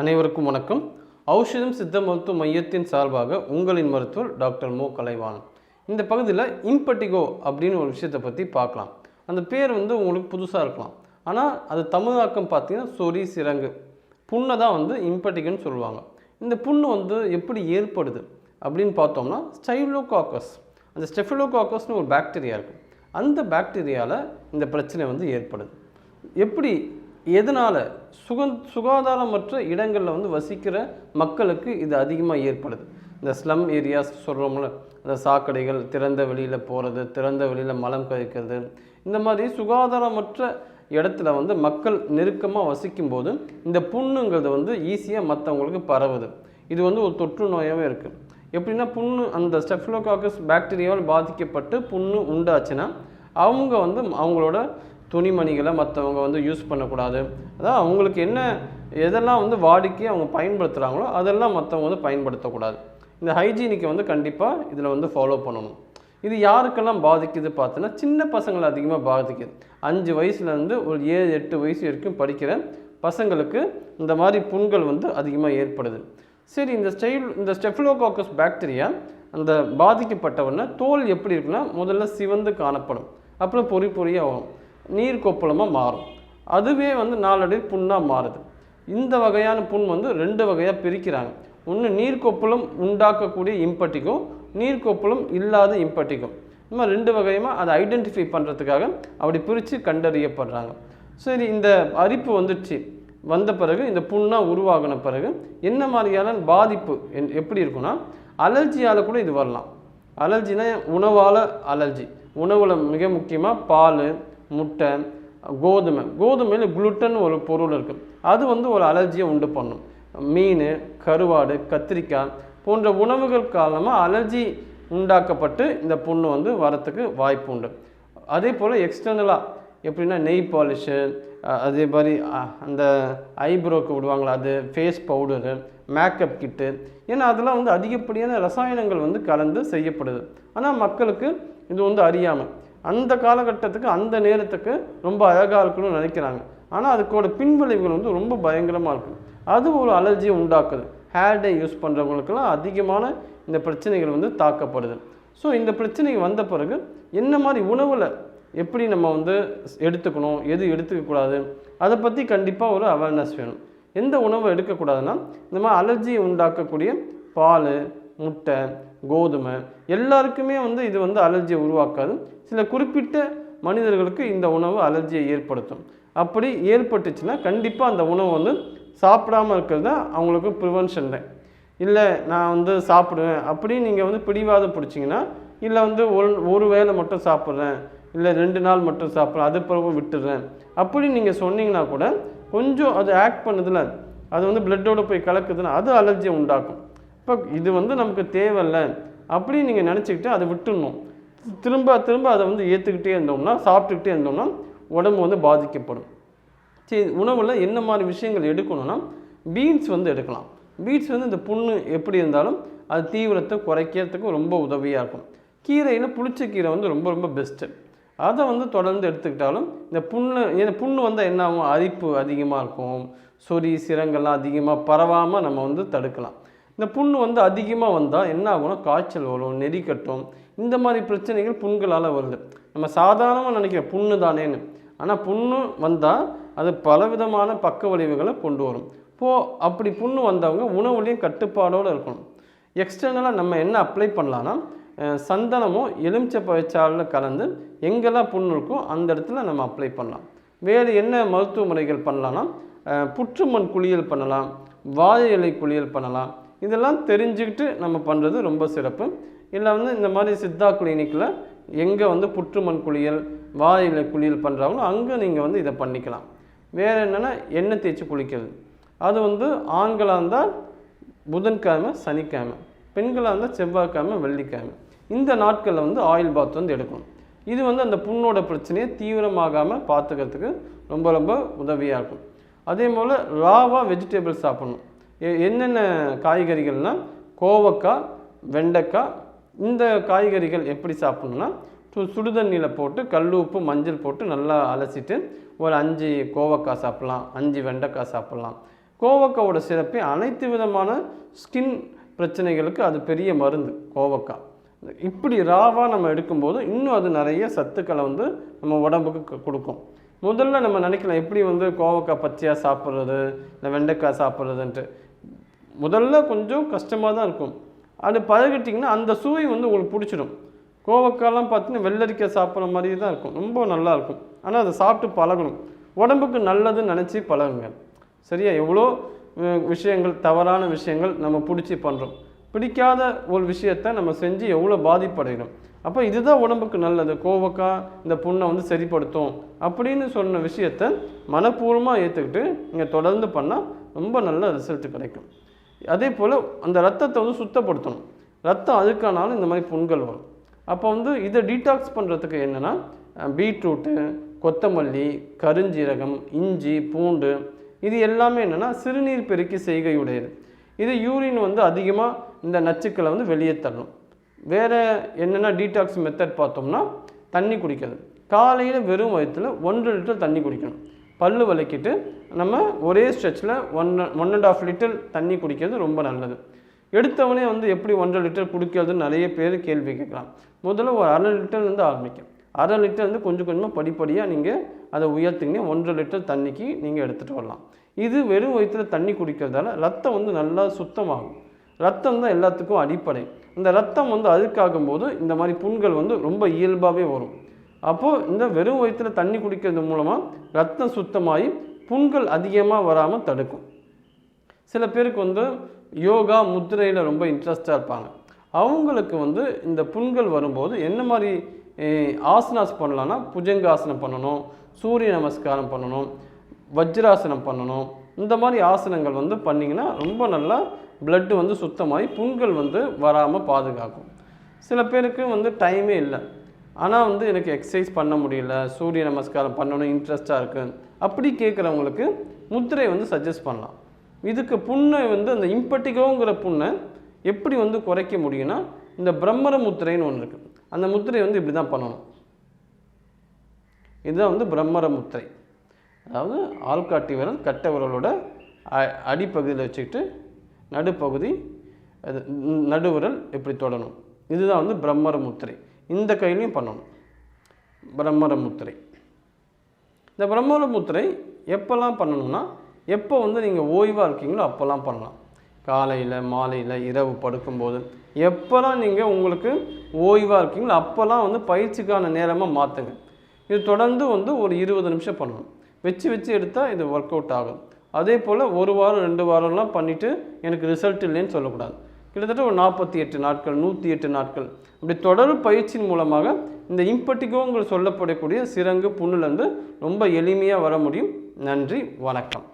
அனைவருக்கும் வணக்கம். ஔஷதம் சித்த மருத்துவ மையத்தின் சார்பாக உங்களின் மருத்துவர் டாக்டர் மோ. கலைவாணன். இந்த பகுதியில் இம்பட்டிகோ அப்படின்னு ஒரு விஷயத்தை பற்றி பார்க்கலாம். அந்த பேர் வந்து உங்களுக்கு புதுசாக இருக்கலாம். ஆனால் அது தமிழாக்கம் பார்த்தீங்கன்னா சொறி சிறங்கு. புண்ணை தான் வந்து இம்பட்டிகோன்னு சொல்லுவாங்க. இந்த புண்ணு வந்து எப்படி ஏற்படுது அப்படின்னு பார்த்தோம்னா ஸ்டைலோகாக்கஸ். அந்த ஸ்டெஃபிலோகாக்கஸ்னு ஒரு பாக்டீரியா இருக்குது அந்த பாக்டீரியாவில் இந்த பிரச்சனை வந்து ஏற்படுது. எப்படி எதனால்? சுக சுகாதாரமற்ற இடங்களில் வந்து வசிக்கிற மக்களுக்கு இது அதிகமாக ஏற்படுது. இந்த ஸ்லம் ஏரியாஸ் சொல்கிறோம்ல அந்த சாக்கடைகள் திறந்த வெளியில் போகிறது திறந்த வெளியில் மலம் கழிக்கிறது இந்த மாதிரி சுகாதாரமற்ற இடத்துல வந்து மக்கள் நெருக்கமாக வசிக்கும்போது இந்த புண்ணுங்கிறது வந்து ஈஸியாக மற்றவங்களுக்கு பரவுது. இது வந்து ஒரு தொற்று நோயாகவே இருக்குது எப்படின்னா புண்ணு அந்த ஸ்டெஃப்லோகாக்கஸ் பாக்டீரியாவால் பாதிக்கப்பட்டு புண்ணு உண்டாச்சுன்னா அவங்க வந்து அவங்களோட துணிமணிகளை மற்றவங்க வந்து யூஸ் பண்ணக்கூடாது. அதான் அவங்களுக்கு என்ன எதெல்லாம் வந்து வாடிக்கை அவங்க பயன்படுத்துகிறாங்களோ அதெல்லாம் மற்றவங்க வந்து பயன்படுத்தக்கூடாது. இந்த ஹைஜீனிக்கை வந்து கண்டிப்பாக இதில் வந்து ஃபாலோ பண்ணணும். இது யாருக்கெல்லாம் பாதிக்குது பார்த்தோன்னா சின்ன பசங்களை அதிகமாக பாதிக்குது. அஞ்சு வயசுலேருந்து ஒரு ஏழு எட்டு வயசு வரைக்கும் படிக்கிற பசங்களுக்கு இந்த மாதிரி புண்கள் வந்து அதிகமாக ஏற்படுது. சரி இந்த ஸ்டைல் இந்த ஸ்டெஃபிலோகாக்கஸ் பாக்டீரியா அந்த பாதிக்கப்பட்டவன தோல் எப்படி இருக்குன்னா முதல்ல சிவந்து காணப்படும். அப்புறம் பொறி பொறியாக ஆகும் நீர் கொப்பளமாக மாறும். அதுவே வந்து நாளடை புண்ணாக மாறுது. இந்த வகையான புண் வந்து ரெண்டு வகையாக பிரிக்கிறாங்க. ஒன்று நீர்க்கொப்பளம் உண்டாக்கக்கூடிய இம்பட்டிக்கும் நீர்க்கொப்பளம் இல்லாத இம்பட்டிக்கும். இந்த மாதிரி ரெண்டு வகையுமா அதை ஐடென்டிஃபை பண்ணுறதுக்காக அப்படி பிரித்து கண்டறியப்படுறாங்க. சரி இந்த அரிப்பு வந்துடுச்சு. வந்த பிறகு இந்த புண்ணாக உருவாகின பிறகு என்ன மாதிரியான பாதிப்பு என்- எப்படி இருக்குன்னா அலர்ஜியால் கூட இது வரலாம். அலர்ஜினா உணவால் அலர்ஜி. உணவில் மிக முக்கியமாக பால் முட்டை கோதுமை. கோதுமையில் குளுட்டன் ஒரு பொருள் இருக்குது அது வந்து ஒரு அலர்ஜியை உண்டு பண்ணும். மீன் கருவாடு கத்திரிக்காய் போன்ற உணவுகள் காரணமாக அலர்ஜி உண்டாக்கப்பட்டு இந்த புண்ணு வந்து வரத்துக்கு வாய்ப்பு உண்டு. அதே போல் எக்ஸ்டர்னலாக எப்படின்னா நெய் பாலிஷு அதே மாதிரி அந்த ஐப்ரோக்கு விடுவாங்களா அது ஃபேஸ் பவுடரு மேக்கப் கிட்டு ஏன்னா அதெல்லாம் வந்து அதிகப்படியான ரசாயனங்கள் வந்து கலந்து செய்யப்படுது. ஆனால் மக்களுக்கு இது வந்து அறியாமல் அந்த காலகட்டத்துக்கு அந்த நேரத்துக்கு ரொம்ப அழகாக இருக்கணும்னு நினைக்கிறாங்க. ஆனால் அதுக்கோட பின்விளைவுகள் வந்து ரொம்ப பயங்கரமாக இருக்கும் அது ஒரு அலர்ஜியை உண்டாக்குது. ஹேர் டே யூஸ் பண்ணுறவங்களுக்கெல்லாம் அதிகமான இந்த பிரச்சனைகள் வந்து தாக்கப்படுது. ஸோ இந்த பிரச்சனை வந்த பிறகு என்ன மாதிரி உணவில் எப்படி நம்ம வந்து எடுத்துக்கணும் எது எடுத்துக்கக்கூடாது அதை பற்றி கண்டிப்பாக ஒரு அவேர்னஸ் வேணும். எந்த உணவை எடுக்கக்கூடாதுன்னா இந்த மாதிரி அலர்ஜியை உண்டாக்கக்கூடிய பால் முட்டை கோதுமை எல்லாருக்குமே வந்து இது வந்து அலர்ஜியை உருவாக்காது. சில குறிப்பிட்ட மனிதர்களுக்கு இந்த உணவு அலர்ஜியை ஏற்படுத்தும். அப்படி ஏற்பட்டுச்சுன்னா கண்டிப்பாக அந்த உணவு வந்து சாப்பிடாம இருக்கிறது தான் அவங்களுக்கு ப்ரிவென்ஷன் தான். இல்லை நான் வந்து சாப்பிடுவேன் அப்படி நீங்கள் வந்து பிடிவாதம் பிடிச்சிங்கன்னா இல்லை வந்து ஒரு ஒரு வேளை மட்டும் சாப்பிட்றேன் இல்லை ரெண்டு நாள் மட்டும் சாப்பிட்றேன் அது பிறகு விட்டுடுறேன். அப்படி நீங்கள் சொன்னீங்கன்னா கூட கொஞ்சம் அது ஆக்ட் பண்ணுதுல அது வந்து பிளட்டோடு போய் கலக்குதுன்னா அது அலர்ஜியை உண்டாக்கும். இப்போ இது வந்து நமக்கு தேவையில்ல. அப்படின்னு நீங்கள் நினச்சிக்கிட்டு அதை விட்டுடணும். திரும்ப திரும்ப அதை வந்து ஏற்றுக்கிட்டே இருந்தோம்னா சாப்பிட்டுக்கிட்டே இருந்தோம்னா உடம்பு வந்து பாதிக்கப்படும். சரி உணவில் என்ன மாதிரி விஷயங்கள் எடுக்கணும்னா பீன்ஸ் வந்து எடுக்கலாம். பீன்ஸ் வந்து இந்த புண்ணு எப்படி இருந்தாலும் அது தீவிரத்தை குறைக்கிறதுக்கு ரொம்ப உதவியாக இருக்கும். கீரையில் புளிச்ச கீரை வந்து ரொம்ப ரொம்ப பெஸ்ட்டு அதை வந்து தொடர்ந்து எடுத்துக்கிட்டாலும் இந்த புண்ணு ஏன்னா புண்ணு வந்தால் என்ன ஆகும்? அரிப்பு அதிகமாக இருக்கும். சொறி சிரங்கள்லாம் அதிகமாக பரவாமல் நம்ம வந்து தடுக்கலாம். இந்த புண்ணு வந்து அதிகமாக வந்தால் என்ன ஆகும்னா காய்ச்சல் வரும் நெறி கட்டும். இந்த மாதிரி பிரச்சனைகள் புண்களால் வருது. நம்ம சாதாரணமாக நினைக்கிற புண்ணு தானேன்னு. ஆனால் புண்ணு வந்தால் அது பலவிதமான பக்க விளைவுகளை கொண்டு வரும். போ அப்படி புண்ணு வந்தவங்க உணவுலையும் கட்டுப்பாடோடு இருக்கணும். எக்ஸ்டர்னலாக நம்ம என்ன அப்ளை பண்ணலான்னா சந்தனமும் எலுமிச்சை பழச்சாறில் கலந்து எங்கெல்லாம் புண்ணு இருக்கோ அந்த இடத்துல நம்ம அப்ளை பண்ணலாம். வேறு என்ன மருத்துவ முறைகள் பண்ணலாம்னா புற்றுமண் குளியல் பண்ணலாம் வாழை இலை குளியல் பண்ணலாம் இதெல்லாம் தெரிஞ்சுக்கிட்டு நம்ம பண்ணுறது ரொம்ப சிறப்பு. இல்லை வந்து இந்த மாதிரி சித்தா கிளினிக்கில் எங்கே வந்து புற்றுமண் குளியல் வாழை இலை குளியல் பண்ணுறாங்களோ அங்கே நீங்கள் வந்து இதை பண்ணிக்கலாம். வேறு என்னென்னா எண்ணெய் தேய்ச்சி குளிக்கிறது அது வந்து ஆண்களாக இருந்தால் புதன்கிழமை சனிக்கிழமை பெண்களாக இருந்தால் செவ்வாய்க்கிழமை வெள்ளிக்கிழமை. இந்த நாட்களில் வந்து ஆயில் பாத் வந்து எடுக்கணும். இது வந்து அந்த புண்ணோட பிரச்சனையை தீவிரமாகாமல் பார்த்துக்கிறதுக்கு ரொம்ப ரொம்ப உதவியாக இருக்கும். அதே போல் ராவாக வெஜிடேபிள்ஸ் சாப்பிடணும். என்னென்ன காய்கறிகள்னால் கோவக்காய் வெண்டைக்காய் இந்த காய்கறிகள் எப்படி சாப்பிட்ணுன்னா சுடுதண்ணியில் போட்டு கல் உப்பு மஞ்சள் போட்டு நல்லா அலசிட்டு ஒரு அஞ்சு கோவக்காய் சாப்பிட்லாம் அஞ்சு வெண்டைக்காய் சாப்பிட்லாம். கோவக்காவோட சிறப்பே அனைத்து விதமான ஸ்கின் பிரச்சனைகளுக்கு அது பெரிய மருந்து கோவக்காய். இப்படி ராவாக நம்ம எடுக்கும்போது இன்னும் அது நிறைய சத்துக்களை வந்து நம்ம உடம்புக்கு கொடுக்கும். முதல்ல நம்ம நினைக்கலாம் எப்படி வந்து கோவக்காய் பச்சையாக சாப்பிட்றது இல்லை வெண்டைக்காய் சாப்பிட்றதுன்ட்டு. முதல்ல கொஞ்சம் கஷ்டமாக தான் இருக்கும். அது பழகிட்டிங்கன்னா அந்த சுவை வந்து உங்களுக்கு பிடிச்சிடும். கோவக்காலாம் பார்த்தீங்கன்னா வெள்ளரிக்காய் சாப்பிட்ற மாதிரி தான் இருக்கும். ரொம்ப நல்லாயிருக்கும் ஆனால் அதை சாப்பிட்டு பழகணும். உடம்புக்கு நல்லதுன்னு நினச்சி பழகுங்க. சரியா? எவ்வளோ விஷயங்கள் தவறான விஷயங்கள் நம்ம பிடிச்சி பண்ணுறோம் பிடிக்காத ஒரு விஷயத்தை நம்ம செஞ்சு எவ்வளோ பாதிப்படைகிறோம். அப்போ இதுதான் உடம்புக்கு நல்லது. கோவக்காய் இந்த புண்ணை வந்து சரிப்படுத்தும் அப்படின்னு சொன்ன விஷயத்தை மனப்பூர்வமாக ஏற்றுக்கிட்டு நீங்கள் தொடர்ந்து பண்ணால் ரொம்ப நல்ல ரிசல்ட் கிடைக்கும். அதே போல் அந்த ரத்தத்தை வந்து சுத்தப்படுத்தணும். ரத்தம் அழுக்கானாலும் இந்த மாதிரி புண்கள் வரும். அப்போ வந்து இதை டீடாக்ஸ் பண்ணுறதுக்கு என்னென்னா பீட்ரூட்டு கொத்தமல்லி கருஞ்சீரகம் இஞ்சி பூண்டு இது எல்லாமே என்னென்னா சிறுநீர் பெருக்கி செய்கையுடையது. இது யூரின் வந்து அதிகமாக இந்த நச்சுக்களை வந்து வெளியே தள்ளும் வேறு என்னென்னா டீடாக்ஸ் மெத்தட் பார்த்தோம்னா தண்ணி குடிக்கிறது. காலையில் வெறும் வயிற்றில் ஒன்று லிட்டர் தண்ணி குடிக்கணும். பல் விளக்கிட்டு நம்ம ஒரே ஸ்ட்ரெச்சில் one one and half litre தண்ணி குடிக்கிறது ரொம்ப நல்லது. எடுத்தவனே வந்து எப்படி ஒன்றரை லிட்டர் குடிக்கிறதுன்னு நிறைய பேர் கேள்வி கேட்கலாம். முதல்ல ஒரு அரை லிட்டர்லேருந்து ஆரம்பிக்கும். அரை லிட்டர்லேருந்து கொஞ்சம் கொஞ்சமாக படிப்படியாக நீங்கள் அதை உயர்த்திங்கன்னா ஒன்றரை லிட்டர் தண்ணிக்கு நீங்கள் எடுத்துகிட்டு வரலாம். இது வெறும் வயிற்றில் தண்ணி குடிக்கிறதால ரத்தம் வந்து நல்லா சுத்தமாகும். ரத்தம் தான் எல்லாத்துக்கும் அடிப்படை. இந்த ரத்தம் வந்து அழுக்காகும் போது இந்த மாதிரி புண்கள் வந்து ரொம்ப இயல்பாகவே வரும். அப்போது இந்த வெறும் வயிற்றுல தண்ணி குடிக்கிறது மூலமாக ரத்தம் சுத்தமாகி புண்கள் அதிகமாக வராமல் தடுக்கும். சில பேருக்கு வந்து யோகா முத்திரையில் ரொம்ப இன்ட்ரெஸ்டாக இருப்பாங்க. அவங்களுக்கு வந்து இந்த புண்கள் வரும்போது என்ன மாதிரி ஆசனாஸ் பண்ணலான்னா புஜங்காசனம் பண்ணணும் சூரிய நமஸ்காரம் பண்ணணும் வஜ்ராசனம் பண்ணணும். இந்த மாதிரி ஆசனங்கள் வந்து பண்ணிங்கன்னா ரொம்ப நல்லா பிளட்டு வந்து சுத்தமாகி புண்கள் வந்து வராமல் பாதுகாக்கும். சில பேருக்கு வந்து டைமே இல்லை. ஆனால் வந்து எனக்கு எக்ஸசைஸ் பண்ண முடியல சூரிய நமஸ்காரம் பண்ணணும் இன்ட்ரெஸ்ட்டாக இருக்குது அப்படி கேட்குறவங்களுக்கு முத்திரை வந்து சஜஸ்ட் பண்ணலாம். இதுக்கு புண்ணை வந்து அந்த இம்பட்டிகோங்கிற புண்ணை எப்படி வந்து குறைக்க முடியும்னா இந்த பிரம்மர முத்திரைன்னு ஒன்று இருக்குது அந்த முத்திரை வந்து இப்படி தான் பண்ணணும். இதுதான் வந்து பிரம்மர முத்திரை. அதாவது ஆள்காட்டி விரல் கட்ட விரலோட அ- அடிப்பகுதியில் வச்சுக்கிட்டு நடுப்பகுதி அது நடுவிரல் இப்படி தொடணும். இதுதான் வந்து பிரம்மர முத்திரை. இந்த கையிலையும் பண்ணணும். பிரம்மர முத்திரை இந்த பிரம்மர முத்திரை எப்போல்லாம் பண்ணணும்னா எப்போ வந்து நீங்கள் ஓய்வாக இருக்கீங்களோ அப்போல்லாம் பண்ணலாம். காலையில் மாலையில் இரவு படுக்கும்போது. எப்போல்லாம் நீங்கள் உங்களுக்கு ஓய்வாக இருக்கீங்களோ அப்போல்லாம் வந்து பயிற்சிக்கான நேரமாக மாற்றுங்க இது தொடர்ந்து வந்து ஒரு இருபது நிமிஷம் பண்ணணும். வச்சு வச்சு எடுத்தால் இது ஒர்க் அவுட் ஆகும். அதே போல் ஒரு வாரம் ரெண்டு வாரம்லாம் பண்ணிவிட்டு எனக்கு ரிசல்ட் இல்லைன்னு சொல்லக்கூடாது. கிட்டத்தட்ட ஒரு நாற்பத்தி எட்டு நாட்கள் நூற்றி எட்டு நாட்கள் இப்படி தொடர் பயிற்சியின் மூலமாக இந்த இம்பட்டிகோங்கள் சொல்லப்படக்கூடிய சிறங்கு புண்ணுலேருந்து ரொம்ப எளிமையாக வர முடியும் நன்றி வணக்கம்